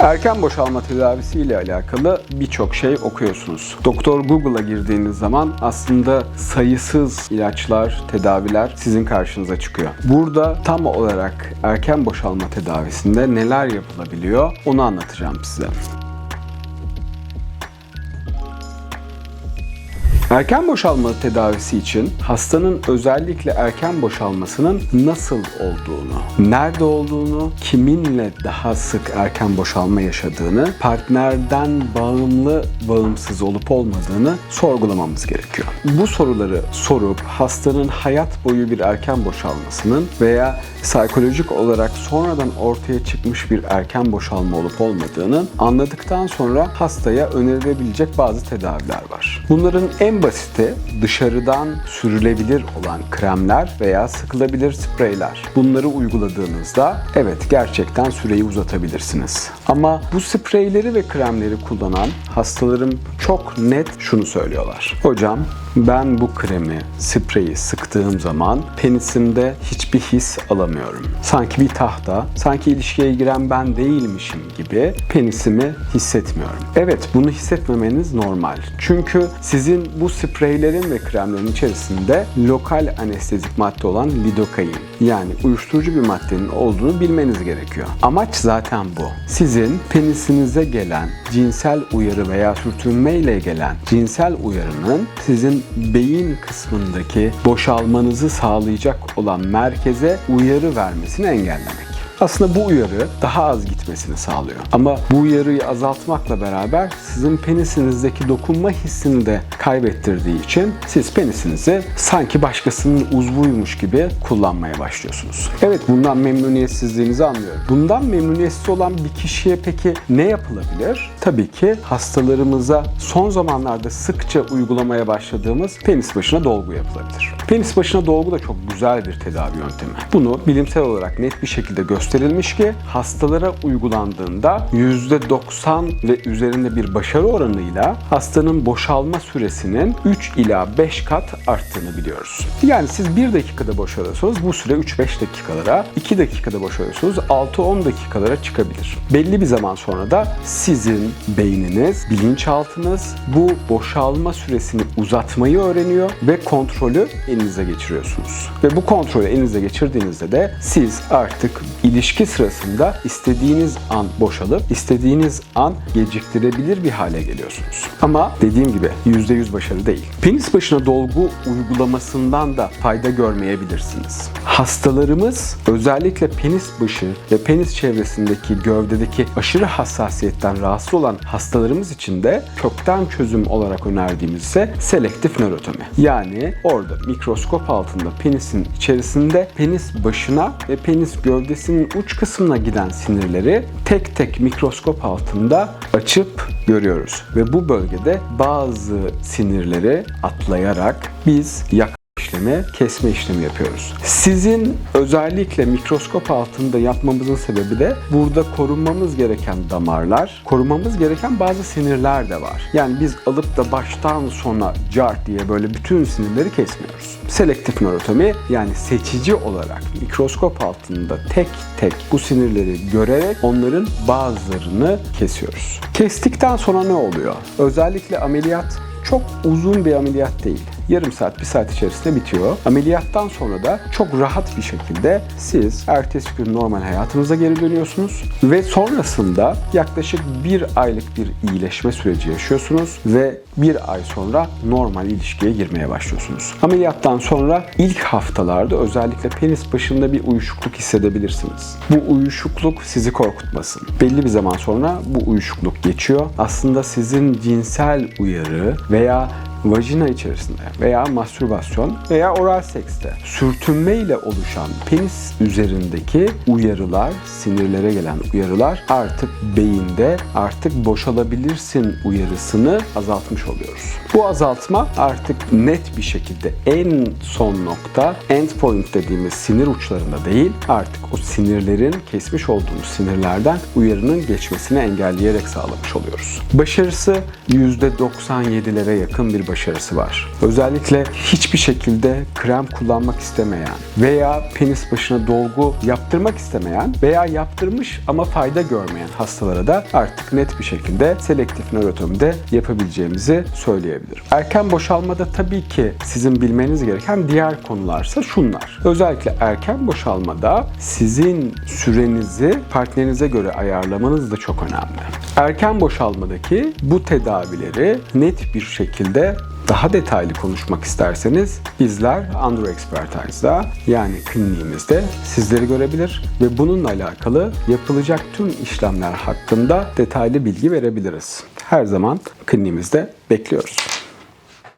Erken boşalma tedavisi ile alakalı birçok şey okuyorsunuz. Doktor Google'a girdiğiniz zaman aslında sayısız ilaçlar, tedaviler sizin karşınıza çıkıyor. Burada tam olarak erken boşalma tedavisinde neler yapılabiliyor onu anlatacağım size. Erken boşalma tedavisi için hastanın özellikle erken boşalmasının nasıl olduğunu, nerede olduğunu, kiminle daha sık erken boşalma yaşadığını, partnerden bağımlı, bağımsız olup olmadığını sorgulamamız gerekiyor. Bu soruları sorup hastanın hayat boyu bir erken boşalmasının veya psikolojik olarak sonradan ortaya çıkmış bir erken boşalma olup olmadığını anladıktan sonra hastaya önerilebilecek bazı tedaviler var. Bunların en basiti dışarıdan sürülebilir olan kremler veya sıkılabilir spreyler. Bunları uyguladığınızda evet gerçekten süreyi uzatabilirsiniz. Ama bu spreyleri ve kremleri kullanan hastalarım çok net şunu söylüyorlar. Hocam ben bu kremi, spreyi sıktığım zaman penisimde hiçbir his alamıyorum. Sanki bir tahta, sanki ilişkiye giren ben değilmişim gibi penisimi hissetmiyorum. Evet bunu hissetmemeniz normal. Çünkü sizin bu spreylerin ve kremlerin içerisinde lokal anestezik madde olan lidokain yani uyuşturucu bir maddenin olduğunu bilmeniz gerekiyor. Amaç zaten bu. Sizin penisinize gelen cinsel uyarı veya sürtünme ile gelen cinsel uyarının sizin beyin kısmındaki boşalmanızı sağlayacak olan merkeze uyarı vermesini engellemek. Aslında bu uyarı daha az gitmesini sağlıyor. Ama bu uyarıyı azaltmakla beraber sizin penisinizdeki dokunma hissini de kaybettirdiği için siz penisinizi sanki başkasının uzvuymuş gibi kullanmaya başlıyorsunuz. Evet bundan memnuniyetsizliğinizi anlıyorum. Bundan memnuniyetsiz olan bir kişiye peki ne yapılabilir? Tabii ki hastalarımıza son zamanlarda sıkça uygulamaya başladığımız penis başına dolgu yapılabilir. Penis başına dolgu da çok güzel bir tedavi yöntemi. Bunu bilimsel olarak net bir şekilde gösterilmiş ki hastalara uygulandığında %90 ve üzerinde bir başarı oranıyla hastanın boşalma süresinin 3 ila 5 kat arttığını biliyoruz. Yani siz 1 dakikada boşalıyorsanız bu süre 3-5 dakikalara, 2 dakikada boşalıyorsanız 6-10 dakikalara çıkabilir. Belli bir zaman sonra da sizin beyniniz, bilinçaltınız bu boşalma süresini uzatmayı öğreniyor ve kontrolü elinize geçiriyorsunuz. Ve bu kontrolü elinize geçirdiğinizde de siz artık ilişki sırasında istediğiniz an boşalıp istediğiniz an geciktirebilir bir hale geliyorsunuz. Ama dediğim gibi %100 başarı değil. Penis başına dolgu uygulamasından da fayda görmeyebilirsiniz. Hastalarımız özellikle penis başı ve penis çevresindeki gövdedeki aşırı hassasiyetten rahatsız olan hastalarımız için de kökten çözüm olarak önerdiğimiz ise selektif nörotomi. Yani orada mikroskop altında penisin içerisinde penis başına ve penis gövdesinin uç kısmına giden sinirleri tek tek mikroskop altında açıp görüyoruz. Ve bu bölgede bazı sinirleri atlayarak biz yak işlemi, kesme işlemi yapıyoruz. Sizin özellikle mikroskop altında yapmamızın sebebi de burada korunmamız gereken damarlar, korumamız gereken bazı sinirler de var. Yani biz alıp da baştan sona cart diye böyle bütün sinirleri kesmiyoruz. Selektif nörotomi yani seçici olarak mikroskop altında tek tek bu sinirleri görerek onların bazılarını kesiyoruz. Kestikten sonra ne oluyor? Özellikle ameliyat çok uzun bir ameliyat değil. Yarım saat, bir saat içerisinde bitiyor. Ameliyattan sonra da çok rahat bir şekilde siz ertesi gün normal hayatınıza geri dönüyorsunuz ve sonrasında yaklaşık bir aylık bir iyileşme süreci yaşıyorsunuz ve bir ay sonra normal ilişkiye girmeye başlıyorsunuz. Ameliyattan sonra ilk haftalarda özellikle penis başında bir uyuşukluk hissedebilirsiniz. Bu uyuşukluk sizi korkutmasın. Belli bir zaman sonra bu uyuşukluk geçiyor. Aslında sizin cinsel uyarı veya vajina içerisinde veya mastürbasyon veya oral sekste sürtünme ile oluşan penis üzerindeki uyarılar, sinirlere gelen uyarılar artık beyinde artık boşalabilirsin uyarısını azaltmış oluyoruz. Bu azaltma artık net bir şekilde en son nokta endpoint dediğimiz sinir uçlarında değil artık o sinirlerin kesmiş olduğumuz sinirlerden uyarının geçmesini engelleyerek sağlamış oluyoruz. Başarısı %97'lere yakın bir başarı başarısı var. Özellikle hiçbir şekilde krem kullanmak istemeyen veya penis başına dolgu yaptırmak istemeyen veya yaptırmış ama fayda görmeyen hastalara da artık net bir şekilde selektif nörotomide yapabileceğimizi söyleyebilirim. Erken boşalmada tabii ki sizin bilmeniz gereken diğer konularsa şunlar. Özellikle erken boşalmada sizin sürenizi partnerinize göre ayarlamanız da çok önemli. Erken boşalmadaki bu tedavileri net bir şekilde daha detaylı konuşmak isterseniz bizler Andro Expertise'da yani kliniğimizde sizleri görebilir ve bununla alakalı yapılacak tüm işlemler hakkında detaylı bilgi verebiliriz. Her zaman kliniğimizde bekliyoruz.